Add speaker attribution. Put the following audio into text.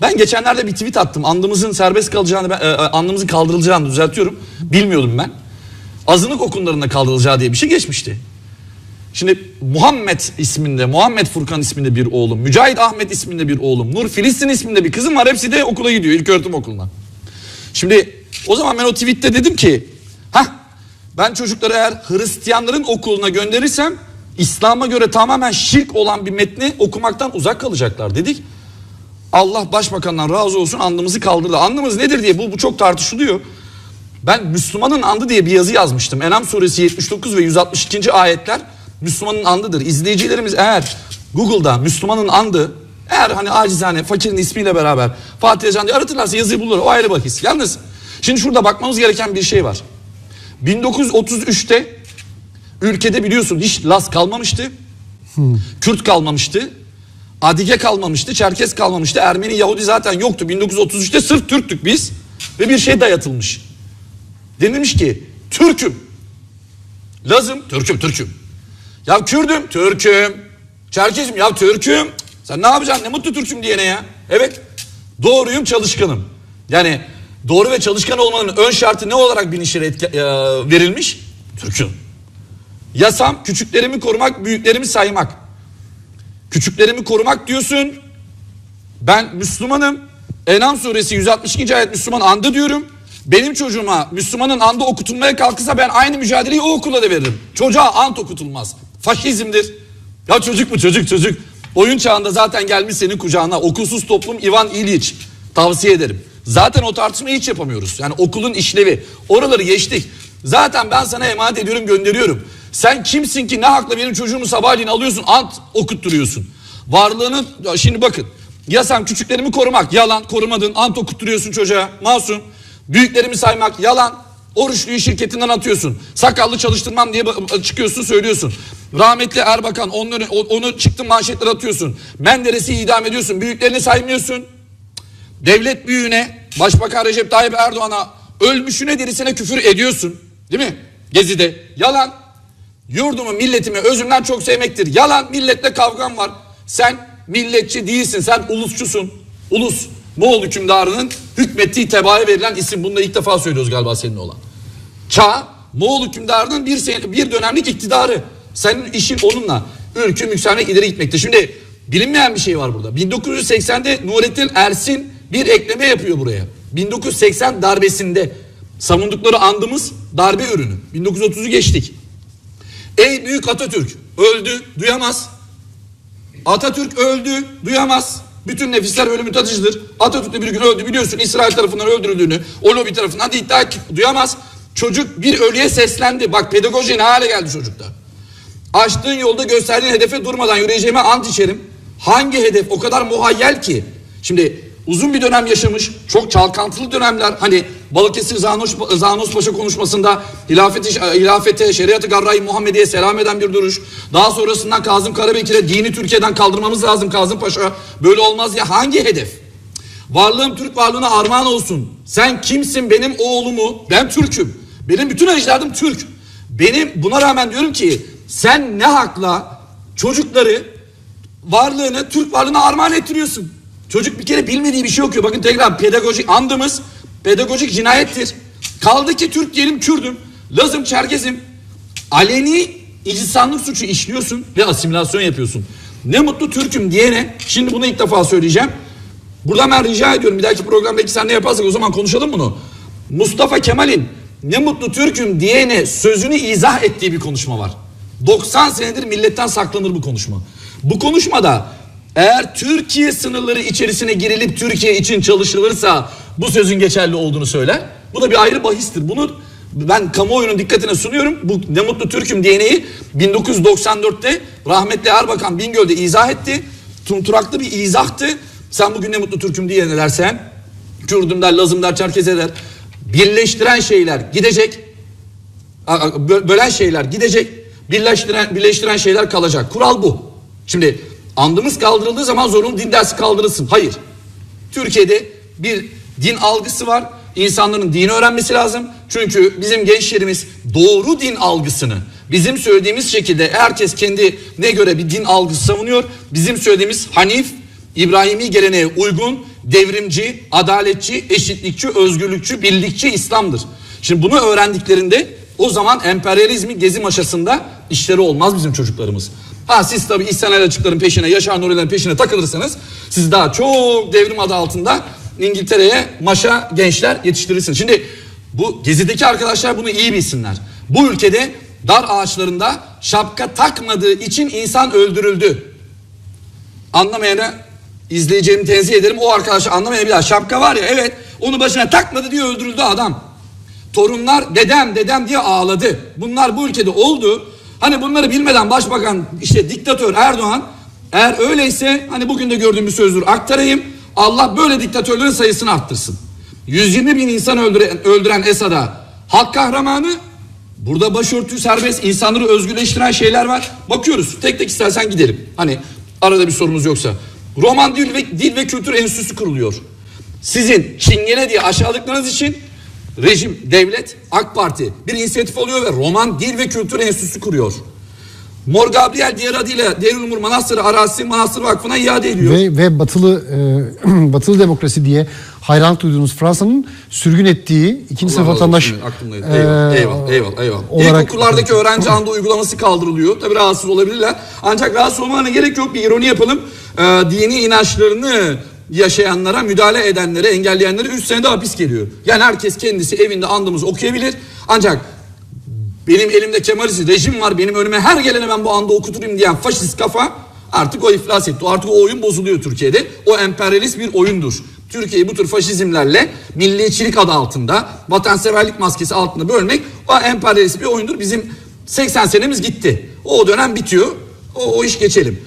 Speaker 1: Ben geçenlerde bir tweet attım. Andımızın serbest kalacağını, ben, e, e, andımızın kaldırılacağını düzeltiyorum. Bilmiyordum ben. Azınlık okullarında kaldırılacağı diye bir şey geçmişti. Şimdi Muhammed isminde, Muhammed Furkan isminde bir oğlum, Mücahit Ahmet isminde bir oğlum, Nur Filistin isminde bir kızım var. Hepsi de okula gidiyor, ilköğretim okuluna. Şimdi o zaman ben o tweette dedim ki, ha ben çocukları eğer Hristiyanların okuluna gönderirsem İslam'a göre tamamen şirk olan bir metni okumaktan uzak kalacaklar dedik. Allah başbakandan razı olsun andımızı kaldırdı. Andımız nedir diye bu, bu çok tartışılıyor. Ben Müslümanın andı diye bir yazı yazmıştım. Enam suresi 79 ve 162. ayetler Müslümanın andıdır. İzleyicilerimiz eğer Google'da Müslümanın andı eğer hani acizane fakirin ismiyle beraber Fatih Can diye aratırlarsa yazıyı bulurlar. O ayrı bahis. Yalnız şimdi şurada bakmamız gereken bir şey var. 1933'te ülkede biliyorsun hiç Las kalmamıştı. Kürt kalmamıştı. Adige kalmamıştı, Çerkes kalmamıştı. Ermeni, Yahudi zaten yoktu. 1933'te sırf Türktük biz. Ve bir şey dayatılmış. Denilmiş ki Türk'üm. Lazım, Türk'üm, Türk'üm. Ya Kürdüm, Türk'üm. Çerkezim, ya Türk'üm. Sen ne yapacaksın? Ne mutlu Türk'üm diyene ya. Evet. Doğruyum, çalışkanım. Yani doğru ve çalışkan olmanın ön şartı ne olarak bilinçlere e, verilmiş? Türk'üm. Yasam küçüklerimi korumak, büyüklerimi saymak. Küçüklerimi korumak diyorsun. Ben Müslümanım. Enam suresi 162. ayet Müslüman andı diyorum. Benim çocuğuma Müslümanın andı okutulmaya kalkırsa ben aynı mücadeleyi o okula da veririm. Çocuğa ant okutulmaz. Faşizmdir. Ya çocuk mu çocuk çocuk. Oyun çağında zaten gelmiş senin kucağına. Okulsuz toplum Ivan İliç. Tavsiye ederim. Zaten o tartışmayı hiç yapamıyoruz. Yani okulun işlevi. Oraları geçtik. Zaten ben sana emanet ediyorum gönderiyorum. Sen kimsin ki ne hakla benim çocuğumu sabahleyin alıyorsun ant okutturuyorsun. Varlığını şimdi bakın. Yasam küçüklerimi korumak yalan korumadın ant okutturuyorsun çocuğa masum. Büyüklerimi saymak yalan. Oruçluyu şirketinden atıyorsun. Sakallı çalıştırmam diye çıkıyorsun söylüyorsun. Rahmetli Erbakan onları, onu çıktın manşetler atıyorsun. Menderes'i idam ediyorsun. Büyüklerini saymıyorsun. Devlet büyüğüne, Başbakan Recep Tayyip Erdoğan'a ölmüşüne dirisine küfür ediyorsun. Değil mi? Gezi'de. Yalan. Yurdumu, milletimi özümden çok sevmektir. Yalan. Milletle kavgam var. Sen milletçi değilsin. Sen ulusçusun. Ulus. Moğol hükümdarının hükmettiği tebaaya verilen isim. Bunu da ilk defa söylüyoruz galiba seninle olan. Çağ, Moğol hükümdarının bir, sene, bir dönemlik iktidarı. Senin işin onunla. Ülkü yükselmek ileri gitmekte. Şimdi bilinmeyen bir şey var burada. 1980'de Nurettin Ersin bir ekleme yapıyor buraya. 1980 darbesinde savundukları andımız darbe ürünü. 1930'u geçtik. Ey büyük Atatürk öldü duyamaz. Atatürk öldü duyamaz. Bütün nefisler ölümü tadıcıdır. Atatürk de bir gün öldü biliyorsun İsrail tarafından öldürüldüğünü o lobi tarafından da iddia etti. Duyamaz. Çocuk bir ölüye seslendi. Bak pedagoji ne hale geldi çocukta. Açtığın yolda gösterdiğin hedefe durmadan yürüyeceğime ant içerim. Hangi hedef o kadar muhayyel ki? Şimdi uzun bir dönem yaşamış, çok çalkantılı dönemler. Hani Balıkesir Zanos, Zanos Paşa konuşmasında hilafeti, hilafete, şeriatı garra-i Muhammediye selam eden bir duruş. Daha sonrasından Kazım Karabekir'e dini Türkiye'den kaldırmamız lazım Kazım Paşa. Böyle olmaz ya hangi hedef? Varlığım Türk varlığına armağan olsun. Sen kimsin benim oğlumu? Ben Türk'üm. Benim bütün ecdadım Türk. Benim buna rağmen diyorum ki sen ne hakla çocukları varlığını Türk varlığına armağan ettiriyorsun. Çocuk bir kere bilmediği bir şey okuyor. Bakın tekrar pedagojik andımız pedagojik cinayettir. Kaldı ki Türk diyelim Kürdüm. Lazım Çerkezim. Aleni insanlık suçu işliyorsun ve asimilasyon yapıyorsun. Ne mutlu Türk'üm diyene şimdi bunu ilk defa söyleyeceğim. Buradan ben rica ediyorum bir dahaki programda iki sen ne yaparsak o zaman konuşalım bunu. Mustafa Kemal'in ne mutlu Türk'üm diyene sözünü izah ettiği bir konuşma var. 90 senedir milletten saklanır bu konuşma. Bu konuşmada eğer Türkiye sınırları içerisine girilip Türkiye için çalışılırsa bu sözün geçerli olduğunu söyler. Bu da bir ayrı bahistir. Bunu ben kamuoyunun dikkatine sunuyorum. Bu ne mutlu Türk'üm diyeneği 1994'te rahmetli Erbakan Bingöl'de izah etti. Tunturaklı bir izahtı. Sen bugün ne mutlu Türk'üm diye ne dersen Kürdüm der, Lazım der, Çerkeze der. Birleştiren şeyler gidecek. Bö- Bölen şeyler gidecek. Birleştiren, birleştiren şeyler kalacak. Kural bu. Şimdi andımız kaldırıldığı zaman zorunlu din dersi kaldırılsın. Hayır. Türkiye'de bir din algısı var. İnsanların dini öğrenmesi lazım. Çünkü bizim gençlerimiz doğru din algısını bizim söylediğimiz şekilde herkes kendine göre bir din algısı savunuyor. Bizim söylediğimiz Hanif, İbrahimi geleneğe uygun devrimci, adaletçi, eşitlikçi, özgürlükçü, birlikçi İslam'dır. Şimdi bunu öğrendiklerinde o zaman emperyalizmi gezi maşasında işleri olmaz bizim çocuklarımız. Ha siz tabii İhsan El Açıkların peşine, Yaşar Nuri'lerin peşine takılırsanız siz daha çok devrim adı altında İngiltere'ye maşa gençler yetiştirirsiniz. Şimdi bu gezideki arkadaşlar bunu iyi bilsinler. Bu ülkede dar ağaçlarında şapka takmadığı için insan öldürüldü. Anlamayana izleyeceğimi tenzih ederim. O arkadaş anlamayabilir. Şapka var ya evet onu başına takmadı diye öldürüldü adam. Torunlar dedem dedem diye ağladı. Bunlar bu ülkede oldu. Hani bunları bilmeden başbakan işte diktatör Erdoğan eğer öyleyse hani bugün de gördüğüm bir sözdür aktarayım. Allah böyle diktatörlerin sayısını arttırsın. 120 bin insan öldüren, öldüren Esad'a halk kahramanı Burada başörtü serbest, insanları özgürleştiren şeyler var. Bakıyoruz. Tek tek istersen gidelim. Hani arada bir sorumuz yoksa. Roman Dil ve, Dil ve Kültür Enstitüsü kuruluyor. Sizin çingene diye aşağıladıklarınız için rejim, devlet, AK Parti bir inisiyatif alıyor ve Roman Dil ve Kültür Enstitüsü kuruyor. Mor Gabriel diğer adıyla Devrimur Manastırı Arazisi Manastır Vakfı'na iade ediyor.
Speaker 2: Ve, ve batılı e, batılı demokrasi diye hayranlık duyduğunuz Fransa'nın sürgün ettiği ikinci sınıf vatandaş
Speaker 1: aklımdaydı.
Speaker 2: e,
Speaker 1: Eyvallah, eyvallah, eyvallah, eyvallah.
Speaker 2: olarak
Speaker 1: İlkokullardaki öğrenci andı uygulaması kaldırılıyor. Tabii rahatsız olabilirler. Ancak rahatsız olmalarına gerek yok. Bir ironi yapalım. Ee, dini inançlarını yaşayanlara, müdahale edenlere, engelleyenlere 3 senede hapis geliyor. Yani herkes kendisi evinde andımızı okuyabilir. Ancak benim elimde Kemalist rejim var. Benim önüme her gelene ben bu anda okuturayım diyen faşist kafa artık o iflas etti. Artık o oyun bozuluyor Türkiye'de. O emperyalist bir oyundur. Türkiye'yi bu tür faşizmlerle milliyetçilik adı altında, vatanseverlik maskesi altında bölmek o emperyalist bir oyundur. Bizim 80 senemiz gitti. O dönem bitiyor. O, o iş geçelim.